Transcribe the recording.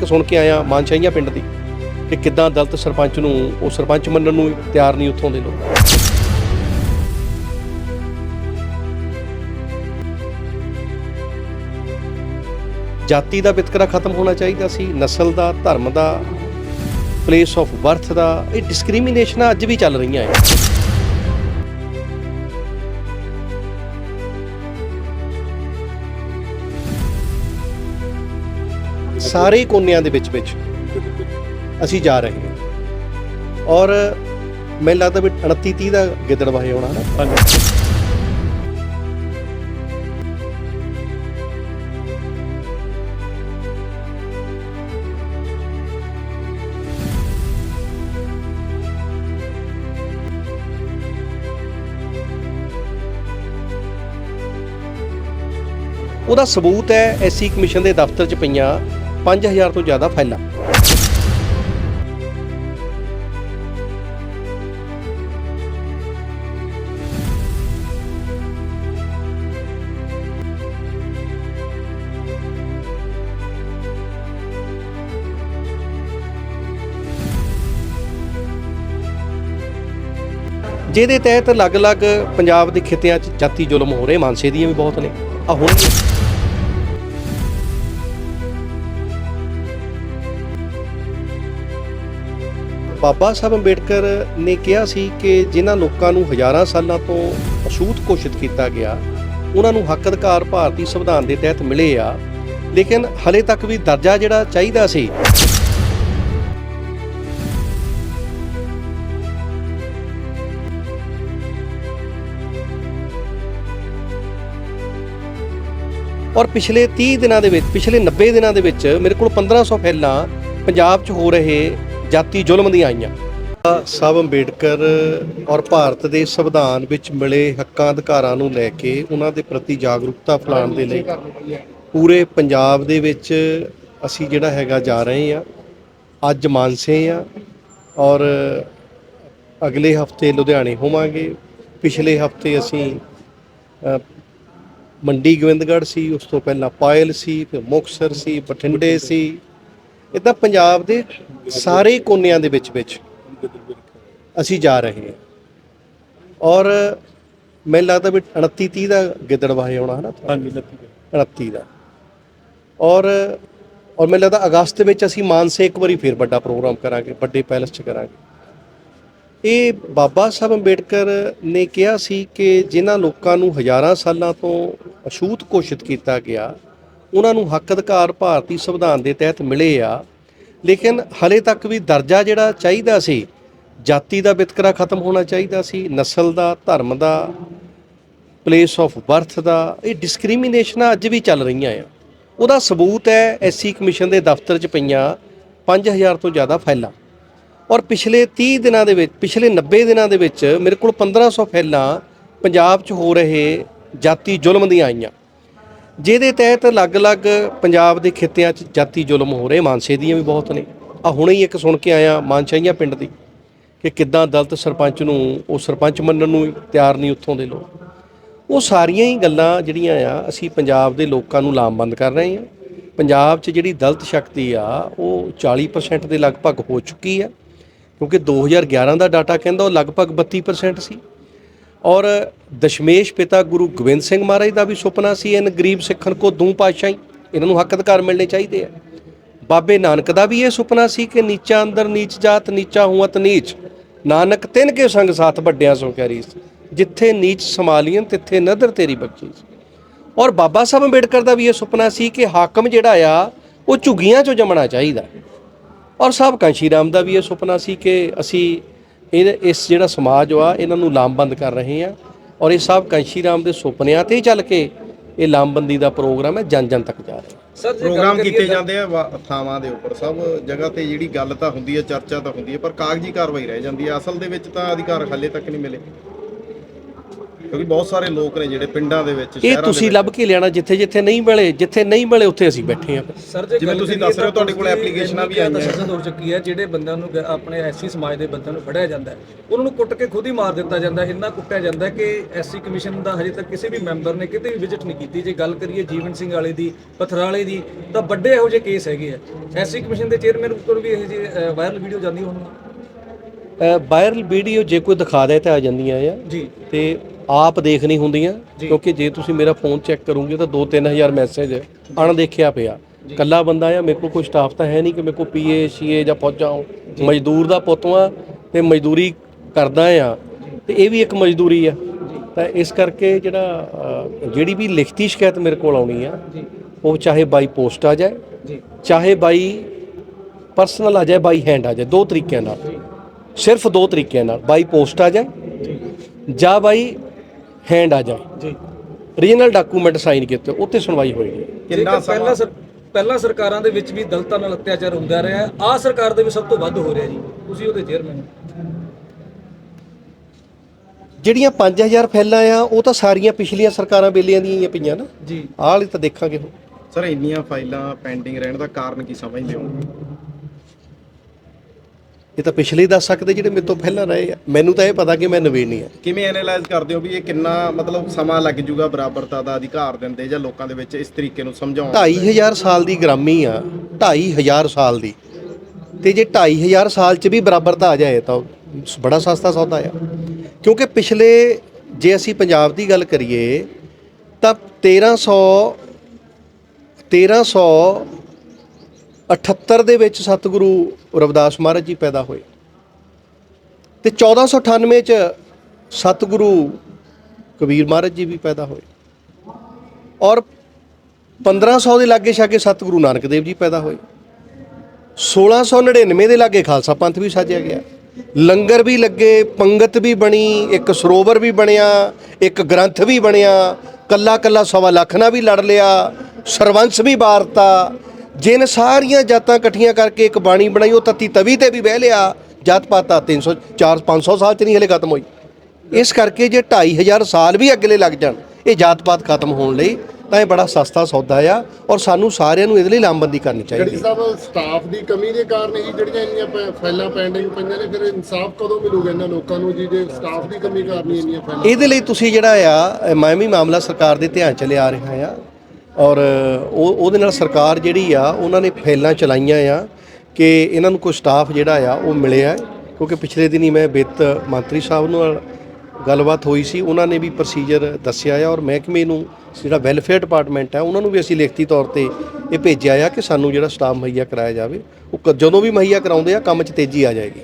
ਕਿ ਸੁਣ ਕੇ ਆਇਆ ਮਾਨਸ਼ਾਹੀਆਂ ਪਿੰਡ ਦੀ ਕਿ ਕਿੱਦਾਂ ਦਲਤ ਸਰਪੰਚ ਨੂੰ, ਉਹ ਸਰਪੰਚ ਮੰਨਣ ਨੂੰ ਤਿਆਰ ਨਹੀਂ ਉੱਥੋਂ ਦੇ ਲੋਕ। ਜਾਤੀ ਦਾ ਵਿਤਕਰਾ ਖਤਮ ਹੋਣਾ ਚਾਹੀਦਾ ਸੀ, ਨਸਲ ਦਾ, ਧਰਮ ਦਾ ਪਲੇਸ ਆਫ ਬਰਥ ਦਾ, ਇਹ ਡਿਸਕ੍ਰਿਮੀਨੇਸ਼ਨਾਂ ਅੱਜ ਵੀ ਚੱਲ ਰਹੀਆਂ ਹੈ ਸਾਰੇ ਕੋਨਿਆਂ ਦੇ ਵਿੱਚ ਵਿੱਚ ਅਸੀਂ ਜਾ ਰਹੇ ਹਾਂ। ਔਰ ਮੈਨੂੰ ਲੱਗਦਾ ਵੀ 29 30 ਦਾ ਗਿੱਦੜ ਵਾਹੇ ਆਉਣਾ ਨਾ। ਉਹਦਾ ਸਬੂਤ ਹੈ, ਐਸਸੀ ਕਮਿਸ਼ਨ ਦੇ ਦਫ਼ਤਰ 'ਚ ਪਈਆਂ 5000 ਤੋਂ ਜ਼ਿਆਦਾ ਫਾਈਲਾਂ। ਜਿਹਦੇ ਤਹਿਤ ਅਲੱਗ-ਅਲੱਗ ਪੰਜਾਬ ਦੇ ਖਿੱਤਿਆਂ 'ਚ ਜਾਤੀ ਜ਼ੁਲਮ ਹੋ ਰਹੇ, ਮਾਨਸੇ ਦੀਆਂ ਵੀ ਬਹੁਤ ਨੇ। ਆ ਹੁਣ ਬਾਬਾ ਸਾਹਿਬ ਅੰਬੇਡਕਰ ਨੇ ਕਿਹਾ ਸੀ ਕਿ ਜਿਨ੍ਹਾਂ ਲੋਕਾਂ ਨੂੰ ਹਜ਼ਾਰਾਂ ਸਾਲਾਂ ਤੋਂ ਅਛੂਤ ਘੋਸ਼ਿਤ ਕੀਤਾ ਗਿਆ, ਉਹਨਾਂ ਨੂੰ ਹੱਕ ਅਧਿਕਾਰ ਭਾਰਤੀ ਸੰਵਿਧਾਨ ਦੇ ਤਹਿਤ ਮਿਲੇ ਆ, ਲੇਕਿਨ ਹਲੇ ਤੱਕ ਵੀ ਦਰਜਾ ਜਿਹੜਾ ਚਾਹੀਦਾ ਸੀ। ਔਰ ਪਿਛਲੇ 30 ਦਿਨਾਂ ਦੇ ਵਿੱਚ, ਪਿਛਲੇ 90 ਦਿਨਾਂ ਦੇ ਵਿੱਚ ਮੇਰੇ ਕੋਲ 1500 ਫੈਲਾਂ ਪੰਜਾਬ 'ਚ ਹੋ ਰਹੇ ਜਾਤੀ ਜ਼ੁਲਮ ਦੀਆਂ ਆਈਆਂ। ਸਾਹਿਬ ਅੰਬੇਡਕਰ ਔਰ ਭਾਰਤ ਦੇ ਸੰਵਿਧਾਨ ਵਿੱਚ ਮਿਲੇ ਹੱਕਾਂ ਅਧਿਕਾਰਾਂ ਨੂੰ ਲੈ ਕੇ ਉਹਨਾਂ ਦੇ ਪ੍ਰਤੀ ਜਾਗਰੂਕਤਾ ਫੈਲਾਉਣ ਦੇ ਲਈ ਪੂਰੇ ਪੰਜਾਬ ਦੇ ਵਿੱਚ ਅਸੀਂ ਜਿਹੜਾ ਹੈਗਾ ਜਾ ਰਹੇ ਆ ਅੱਜ ਮਾਨਸੇ ਆ ਔਰ ਅਗਲੇ ਹਫ਼ਤੇ ਲੁਧਿਆਣੇ ਹੋਵਾਂਗੇ। ਪਿਛਲੇ ਹਫ਼ਤੇ ਅਸੀਂ ਮੰਡੀ ਗੋਬਿੰਦਗੜ੍ਹ ਸੀ, ਉਸ ਤੋਂ ਪਹਿਲਾਂ ਪਾਇਲ ਸੀ, ਫਿਰ ਮੁਕਤਸਰ ਸੀ, ਬਠਿੰਡੇ ਸੀ ਇਦਾਂ ਪੰਜਾਬ ਦੇ ਸਾਰੇ ਕੋਨਿਆਂ ਦੇ ਵਿੱਚ ਵਿੱਚ ਅਸੀਂ ਜਾ ਰਹੇ ਹਾਂ। ਔਰ ਮੈਨੂੰ ਲੱਗਦਾ ਵੀ 29 30 ਦਾ ਗਿੱਦੜ ਵਾਹੇ ਆਉਣਾ ਹੈ ਨਾ ਹਾਂਜੀ 29 ਦਾ। ਔਰ ਔਰ ਮੈਨੂੰ ਲੱਗਦਾ ਅਗਸਤ ਵਿੱਚ ਅਸੀਂ ਮਾਨਸੇ ਇੱਕ ਵਾਰੀ ਫਿਰ ਵੱਡਾ ਪ੍ਰੋਗਰਾਮ ਕਰਾਂਗੇ ਵੱਡੇ ਪੈਲਸ 'ਚ ਕਰਾਂਗੇ। ਇਹ ਬਾਬਾ ਸਾਹਿਬ ਅੰਬੇਡਕਰ ਨੇ ਕਿਹਾ ਸੀ ਕਿ ਜਿਨ੍ਹਾਂ ਲੋਕਾਂ ਨੂੰ ਹਜ਼ਾਰਾਂ ਸਾਲਾਂ ਤੋਂ ਅਛੂਤ ਘੋਸ਼ਿਤ ਕੀਤਾ ਗਿਆ ਉਹਨਾਂ ਨੂੰ ਹੱਕ ਅਧਿਕਾਰ ਭਾਰਤੀ ਸੰਵਿਧਾਨ ਦੇ ਤਹਿਤ ਮਿਲੇ ਆ। ਲੇਕਿਨ ਹਲੇ ਤੱਕ ਵੀ ਦਰਜਾ ਜਿਹੜਾ ਚਾਹੀਦਾ ਸੀ, ਜਾਤੀ ਦਾ ਵਿਤਕਰਾ ਖਤਮ ਹੋਣਾ ਚਾਹੀਦਾ ਸੀ, ਨਸਲ ਦਾ, ਧਰਮ ਦਾ ਪਲੇਸ ਆਫ ਬਰਥ ਦਾ, ਇਹ ਡਿਸਕ੍ਰਿਮੀਨੇਸ਼ਨਾਂ ਅੱਜ ਵੀ ਚੱਲ ਰਹੀਆਂ ਆ। ਉਹਦਾ ਸਬੂਤ ਹੈ ਐਸਸੀ ਕਮਿਸ਼ਨ ਦੇ ਦਫ਼ਤਰ 'ਚ ਪਈਆਂ 5000 ਤੋਂ ਜ਼ਿਆਦਾ ਫਾਈਲਾਂ। ਔਰ ਪਿਛਲੇ 30 ਦਿਨਾਂ ਦੇ ਵਿੱਚ, ਪਿਛਲੇ 90 ਦਿਨਾਂ ਦੇ ਵਿੱਚ ਮੇਰੇ ਕੋਲ 1500 ਫਾਈਲਾਂ ਪੰਜਾਬ 'ਚ ਹੋ ਰਹੇ ਜਾਤੀ ਜ਼ੁਲਮ ਦੀਆਂ ਆਈਆਂ। ਜਿਹਦੇ ਤਹਿਤ ਅਲੱਗ-ਅਲੱਗ ਪੰਜਾਬ ਦੇ ਖਿੱਤਿਆਂ 'ਚ ਜਾਤੀ ਜ਼ੁਲਮ ਹੋ ਰਹੇ, ਮਾਨਸੇ ਦੀਆਂ ਵੀ ਬਹੁਤ ਨੇ। ਆ ਹੁਣੇ ਹੀ ਇੱਕ ਸੁਣ ਕੇ ਆਇਆ ਮਾਨਸ਼ਾਹੀਆਂ ਪਿੰਡ ਦੀ ਕਿ ਕਿੱਦਾਂ ਦਲਤ ਸਰਪੰਚ ਨੂੰ, ਉਹ ਸਰਪੰਚ ਮੰਨਣ ਨੂੰ ਤਿਆਰ ਨਹੀਂ ਉੱਥੋਂ ਦੇ ਲੋਕ। ਉਹ ਸਾਰੀਆਂ ਹੀ ਗੱਲਾਂ ਜਿਹੜੀਆਂ ਆ, ਅਸੀਂ ਪੰਜਾਬ ਦੇ ਲੋਕਾਂ ਨੂੰ ਲਾਮਬੰਦ ਕਰ ਰਹੇ ਹਾਂ। ਪੰਜਾਬ 'ਚ ਜਿਹੜੀ ਦਲਤ ਸ਼ਕਤੀ ਆ, ਉਹ 40% ਦੇ ਲਗਭਗ ਹੋ ਚੁੱਕੀ ਆ। ਕਿਉਂਕਿ 2011 ਦਾ ਡਾਟਾ ਕਹਿੰਦਾ ਉਹ ਲਗਭਗ 32% ਸੀ। ਔਰ ਦਸ਼ਮੇਸ਼ ਪਿਤਾ ਗੁਰੂ ਗੋਬਿੰਦ ਸਿੰਘ ਮਹਾਰਾਜ ਦਾ ਵੀ ਸੁਪਨਾ ਸੀ ਇਹਨ ਗਰੀਬ ਸਿੱਖਣ ਕੋ ਦੂ ਪਾਤਸ਼ਾਹੀ। ਇਹਨਾਂ ਨੂੰ ਹੱਕ ਅਧਿਕਾਰ ਮਿਲਣੇ ਚਾਹੀਦੇ ਆ। ਬਾਬੇ ਨਾਨਕ ਦਾ ਵੀ ਇਹ ਸੁਪਨਾ ਸੀ ਕਿ ਨੀਚਾ ਅੰਦਰ ਨੀਚ ਜਾਤ, ਨੀਚਾ ਹੁਅਤ, ਨੀਚ। ਨਾਨਕ ਤਿੰਨ ਕੇ ਸੰਗ ਸਾਥ ਵੱਡਿਆਂ ਸੋ ਕਿਆ ਰੀਸ ਜਿੱਥੇ ਨੀਚ ਸਮਾਲੀਨ ਤਿੱਥੇ ਨਦਰ ਤੇਰੀ ਬਖਸ਼ੀਸ਼ ਔਰ ਬਾਬਾ ਸਾਹਿਬ ਅੰਬੇਡਕਰ ਦਾ ਵੀ ਇਹ ਸੁਪਨਾ ਸੀ ਕਿ ਹਾਕਮ ਜਿਹੜਾ ਆ, ਉਹ ਝੁੱਗੀਆਂ ਚੋਂ ਜੰਮਣਾ ਚਾਹੀਦਾ। ਔਰ ਸਾਹਿਬ ਕਾਂਸ਼ੀ ਰਾਮ ਦਾ ਵੀ ਇਹ ਸੁਪਨਾ ਸੀ ਕਿ ਅਸੀਂ ਇਹ ਇਸ ਜਿਹੜਾ ਸਮਾਜ ਆ ਇਹਨਾਂ ਨੂੰ ਲਾਮਬੰਦ ਕਰ ਰਹੇ ਆ ਔਰ ਇਹ ਸਾਹਿਬ ਕਾਂਸ਼ੀ ਰਾਮ ਦੇ ਸੁਪਨਿਆਂ ਤੇ ਹੀ ਚੱਲ ਕੇ ਇਹ ਲਾਮਬੰਦੀ ਦਾ ਪ੍ਰੋਗਰਾਮ ਹੈ ਜਨ ਜਨ ਤੱਕ ਜਾ ਰਿਹਾ। ਸਰ ਪ੍ਰੋਗਰਾਮ ਕੀਤੇ ਜਾਂਦੇ ਆ ਵਾ- ਥਾਵਾਂ ਦੇ ਉੱਪਰ ਸਭ ਜਗ੍ਹਾ ਤੇ ਜਿਹੜੀ ਗੱਲ ਤਾਂ ਹੁੰਦੀ ਹੈ ਚਰਚਾ ਤਾਂ ਹੁੰਦੀ ਹੈ ਪਰ ਕਾਗਜ਼ੀ ਕਾਰਵਾਈ ਰਹਿ ਜਾਂਦੀ ਹੈ। ਅਸਲ ਦੇ ਵਿੱਚ ਤਾਂ ਅਧਿਕਾਰ ਹਾਲੇ ਤੱਕ ਨਹੀਂ ਮਿਲੇ। ਕਿਉਂਕਿ ਬਹੁਤ ਸਾਰੇ ਲੋਕ ਨੇ ਜਿਹੜੇ ਪਿੰਡਾਂ ਦੇ ਵਿੱਚ ਇਹ ਸ਼ਹਿਰਾਂ ਦੇ ਤੁਸੀਂ ਵਿੱਚ- ਲੱਭ ਕੇ ਲਿਆਣਾ ਜਿੱਥੇ ਜਿੱਥੇ ਨਹੀਂ ਮਿਲੇ ਜਿੱਥੇ ਨਹੀਂ ਮਿਲੇ ਉੱਥੇ ਅਸੀਂ ਬੈਠੇ ਹਾਂ। ਸਰ ਜੇ ਜਿਵੇਂ ਗੱਲ ਤੁਸੀਂ ਕਰੀਏ ਦੱਸ ਰਹੇ ਹੋ, ਤੁਹਾਡੇ ਕੋਲ ਦੀ ਐਪਲੀਕੇਸ਼ਨਾਂ ਵੀ ਇੰਨੀ ਆਈਆਂ। ਤਸ਼ੱਦਦ ਹੋ ਚੁੱਕੀ ਹੈ ਜਿਹੜੇ ਬੰਦਿਆਂ ਨੂੰ ਗ- ਆਪਣੇ ਐਸਸੀ ਸਮਾਜ ਦੇ ਬੰਦਿਆਂ ਨੂੰ ਫੜਿਆ ਜਾਂਦਾ ਹੈ ਉਹਨਾਂ ਨੂੰ ਕੁੱਟ ਕੇ ਖੁਦ ਹੀ ਮਾਰ ਦਿੱਤਾ ਜਾਂਦਾ ਹੈ ਇੰਨਾ ਕੁੱਟਿਆ ਜਾਂਦਾ ਹੈ ਕਿ ਐਸਸੀ ਕਮਿਸ਼ਨ ਦਾ ਹਜੇ ਤੱਕ ਕਿਸੇ ਵੀ ਮੈਂਬਰ ਨੇ ਕਿਤੇ ਵੀ ਵਿਜ਼ਿਟ ਨਹੀਂ ਕੀਤੀ। ਜੇ ਗੱਲ ਕਰੀਏ ਜੀਵਨ ਸਿੰਘ ਵਾਲੇ ਦੀ ਪਥਰਾਲੇ ਦੀ ਤਾਂ ਵੱਡੇ ਇਹੋ ਜਿਹੇ ਕੇਸ ਹੈਗੇ ਆ। ਐਸਸੀ ਕਮਿਸ਼ਨ ਦੇ ਚੇਅਰਮੈਨ ਉੱਪਰ ਵੀ ਇਹ ਜਿਹੇ ਵਾਇਰਲ ਵੀਡੀਓ ਜਾਂਦੀ ਹੋਣਗੀਆਂ। ਵਾਇਰਲ ਵੀਡੀਓ ਜੇ ਕੋਈ ਦਿਖਾ ਦੇ ਤਾਂ ਆ ਜਾਂਦੀਆਂ ਆ। ਜੀ। ਤੇ ਆਪ ਦੇਖਣੀ ਹੁੰਦੀਆਂ ਕਿਉਂਕਿ ਜੇ ਤੁਸੀਂ ਮੇਰਾ ਫੋਨ ਚੈੱਕ ਕਰੋਗੇ ਤਾਂ 2-3000 ਮੈਸੇਜ ਅਣਦੇਖਿਆ ਪਿਆ। ਕੱਲਾ ਬੰਦਾ ਆ ਮੇਰੇ ਕੋਲ ਕੋਈ ਸਟਾਫ ਤਾਂ ਹੈ ਨਹੀਂ ਕਿ ਮੇਰੇ ਕੋਲ ਪੀਏ ਸੀਏ ਜਾਂ ਪਹੁੰਚਾ ਮਜ਼ਦੂਰ ਦਾ ਪੁੱਤਵਾ ਤੇ ਮਜ਼ਦੂਰੀ ਕਰਦਾ ਆ ਤੇ ਇਹ ਵੀ ਇੱਕ ਮਜ਼ਦੂਰੀ ਆ। ਤਾਂ ਇਸ ਕਰਕੇ ਜਿਹੜਾ ਜਿਹੜੀ ਵੀ ਲਿਖਤੀ ਸ਼ਿਕਾਇਤ ਮੇਰੇ ਕੋਲ ਆਉਣੀ ਆ ਉਹ ਚਾਹੇ ਬਾਈ ਪੋਸਟ ਆ ਜਾਏ ਚਾਹੇ ਬਾਈ ਪਰਸਨਲ ਆ ਜਾਏ ਬਾਈ ਹੈਂਡ ਆ ਜਾਏ ਦੋ ਤਰੀਕਿਆਂ ਨਾਲ। ਸਿਰਫ ਦੋ ਤਰੀਕਿਆਂ ਨਾਲ ਬਾਈ ਪੋਸਟ ਆ ਜਾਏ ਜਾਂ। ਬਾਈ ਹੈਂਡ ਆ ਜਾਏ ਜੀ। ਰੀਜਨਲ ਡਾਕੂਮੈਂਟ ਸਾਈਨ ਕੀਤੇ ਉੱਤੇ ਸੁਣਵਾਈ ਹੋਏਗੀ। ਕਿੰਨਾ ਪਹਿਲਾਂ ਸਰ ਪਹਿਲਾਂ ਸਰਕਾਰਾਂ ਦੇ ਵਿੱਚ ਵੀ ਦਲਿਤਾਂ ਨਾਲ ਅਤਿਆਚਾਰ ਹੁੰਦਾ ਰਿਹਾ ਆ ਸਰਕਾਰ ਦੇ ਵਿੱਚ ਸਭ ਤੋਂ ਵੱਧ ਹੋ ਰਿਹਾ ਜੀ। ਤੁਸੀਂ ਉਹਦੇ ਚੇਅਰਮੈਨ ਜਿਹੜੀਆਂ 5000 ਫੈਲਾਂ ਆ ਉਹ ਤਾਂ ਸਾਰੀਆਂ ਪਿਛਲੀਆਂ ਸਰਕਾਰਾਂ ਵੇਲਿਆਂ ਦੀਆਂ ਹੀ ਆ ਪਈਆਂ ਨਾ। ਜੀ। ਆਹ ਵਾਲੀ ਤਾਂ ਦੇਖਾਂਗੇ ਹੁਣ। ਸਰ ਇੰਨੀਆਂ ਫਾਈਲਾਂ ਪੈਂਡਿੰਗ ਰਹਿਣ ਦਾ ਕਾਰਨ ਕੀ ਸਮਝਦੇ ਹੋ? ਇਹ ਤਾਂ ਪਿਛਲੇ ਦੱਸ ਸਕਦੇ ਜਿਹੜੇ ਮੇਰੇ ਤੋਂ ਪਹਿਲਾਂ ਰਹੇ ਆ। ਮੈਨੂੰ ਤਾਂ ਇਹ ਪਤਾ ਕਿ ਮੈਂ ਨਵੀਨ ਨਹੀਂ ਆ। ਕਿਵੇਂ ਐਨਾਲਾਈਜ਼ ਕਰਦੇ ਹੋ ਵੀ ਇਹ ਕਿੰਨਾ ਮਤਲਬ ਸਮਾਂ ਲੱਗ ਜੂਗਾ ਬਰਾਬਰਤਾ ਦਾ ਅਧਿਕਾਰ ਦਿੰਦੇ ਜਾਂ ਲੋਕਾਂ ਦੇ ਵਿੱਚ ਇਸ ਤਰੀਕੇ ਨੂੰ ਸਮਝਾਉਣ 2500 ਸਾਲ ਦੀ ਗ੍ਰਾਮੀ ਆ 2500 ਸਾਲ ਦੀ। ਤੇ ਜੇ 2500 ਸਾਲ ਚ ਵੀ ਬਰਾਬਰਤਾ ਆ ਜਾਏ ਤਾਂ ਬੜਾ ਸਸਤਾ ਸੌਦਾ ਆ। ਕਿਉਂਕਿ ਪਿਛਲੇ ਜੇ ਅਸੀਂ ਪੰਜਾਬ ਦੀ ਗੱਲ ਕਰੀਏ ਤਾਂ 1300 1378 ਦੇ ਵਿੱਚ ਸਤਿਗੁਰੂ ਰਵਿਦਾਸ ਮਹਾਰਾਜ ਜੀ ਪੈਦਾ ਹੋਏ। ਤੇ 1498 ਚ ਸਤਿਗੁਰੂ ਕਬੀਰ ਮਹਾਰਾਜ ਜੀ ਵੀ ਪੈਦਾ ਹੋਏ। ਔਰ 1500 ਦੇ ਲਾਗੇ ਛਾਗੇ ਸਤਿਗੁਰੂ ਨਾਨਕ ਦੇਵ ਜੀ ਪੈਦਾ ਹੋਏ। 1699 ਦੇ ਲਾਗੇ ਖਾਲਸਾ ਪੰਥ ਵੀ ਸਾਜਿਆ ਗਿਆ। ਲੰਗਰ ਵੀ ਲੱਗੇ, ਪੰਗਤ ਵੀ ਬਣੀ, ਇੱਕ ਸਰੋਵਰ ਵੀ ਬਣਿਆ, ਇੱਕ ਗ੍ਰੰਥ ਵੀ ਬਣਿਆ ਕੱਲਾ ਕੱਲਾ ਸਵਾ ਲੱਖ ਨਾਲ ਵੀ ਲੜ ਲਿਆ, ਸਰਵੰਸ ਵੀ ਵਾਰਤਾ ਜਿਨ ਸਾਰੀਆਂ ਜਾਤਾਂ ਇਕੱਠੀਆਂ ਕਰਕੇ ਇੱਕ ਬਾਣੀ ਬਣਾਈ ਉਹ ਤਤੀ ਤਵੀ ਤੇ ਵੀ ਬਹਿ ਲਿਆ ਜਾਤ ਪਾਤਾ 300 4 500 ਸਾਲ ਚ ਨਹੀਂ ਹਲੇ ਖਤਮ ਹੋਈ। ਇਸ ਕਰਕੇ ਜੇ 2500 ਸਾਲ ਵੀ ਅਗਲੇ ਲੱਗ ਜਾਣ ਇਹ ਜਾਤ ਪਾਤ ਖਤਮ ਹੋਣ ਲਈ ਤਾਂ ਇਹ ਬੜਾ ਸਸਤਾ ਸੌਦਾ ਆ ਔਰ ਸਾਨੂੰ ਸਾਰਿਆਂ ਨੂੰ ਇਹਦੇ ਲਈ ਲਾਮਬੰਦੀ ਕਰਨੀ ਚਾਹੀਦੀ ਹੈ ਸਾਹਿਬ ਸਟਾਫ ਦੀ ਕਮੀ ਦੇ ਕਾਰਨ ਹੀ ਜਿਹੜੀਆਂ ਇੰਨੀਆਂ ਫਾਈਲਾਂ ਪੈਂਡਿੰਗ ਪਈਆਂ ਨੇ ਫਿਰ ਇਨਸਾਫ ਕਦੋਂ ਮਿਲੂਗਾ ਇਹਨਾਂ ਲੋਕਾਂ ਨੂੰ ਜੀ ਜੇ ਸਟਾਫ ਦੀ ਕਮੀ ਕਾਰਨ ਇੰਨੀਆਂ ਫਾਈਲਾਂ ਇਹਦੇ ਲਈ ਤੁਸੀਂ ਜਿਹੜਾ ਆ ਮੈਂ ਵੀ ਮਾਮਲਾ ਸਰਕਾਰ ਦੇ ਧਿਆਨ ਚ ਲਿਆ ਰਿਹਾ ਆ ਔਰ ਉਹ ਉਹਦੇ ਨਾਲ ਸਰਕਾਰ ਜਿਹੜੀ ਆ, ਉਹਨਾਂ ਨੇ ਫੈਲਾਂ ਚਲਾਈਆਂ ਆ ਕਿ ਇਹਨਾਂ ਨੂੰ ਕੋਈ ਸਟਾਫ ਜਿਹੜਾ ਆ, ਉਹ ਮਿਲਿਆ। ਕਿਉਂਕਿ ਪਿਛਲੇ ਦਿਨੀ ਮੈਂ ਵਿੱਤ ਮੰਤਰੀ ਸਾਹਿਬ ਨਾਲ ਗੱਲਬਾਤ ਹੋਈ ਸੀ, ਉਹਨਾਂ ਨੇ ਵੀ ਪ੍ਰੋਸੀਜਰ ਦੱਸਿਆ ਆ ਔਰ ਮਹਿਕਮੇ ਨੂੰ ਜਿਹੜਾ ਵੈਲਫੇਅਰ ਡਿਪਾਰਟਮੈਂਟ ਹੈ ਉਹਨਾਂ ਨੂੰ ਵੀ ਅਸੀਂ ਲਿਖਤੀ ਤੌਰ ਤੇ ਇਹ ਭੇਜਿਆ ਆ ਕਿ ਸਾਨੂੰ ਜਿਹੜਾ ਸਟਾਫ ਮੁਹੱਈਆ ਕਰਾਇਆ ਜਾਵੇ। ਉਹ ਕ- ਜਦੋਂ ਵੀ ਮੁਹੱਈਆ ਕਰਾਉਂਦੇ ਆ, ਕੰਮ 'ਚ ਤੇਜ਼ੀ ਆ ਜਾਏਗੀ।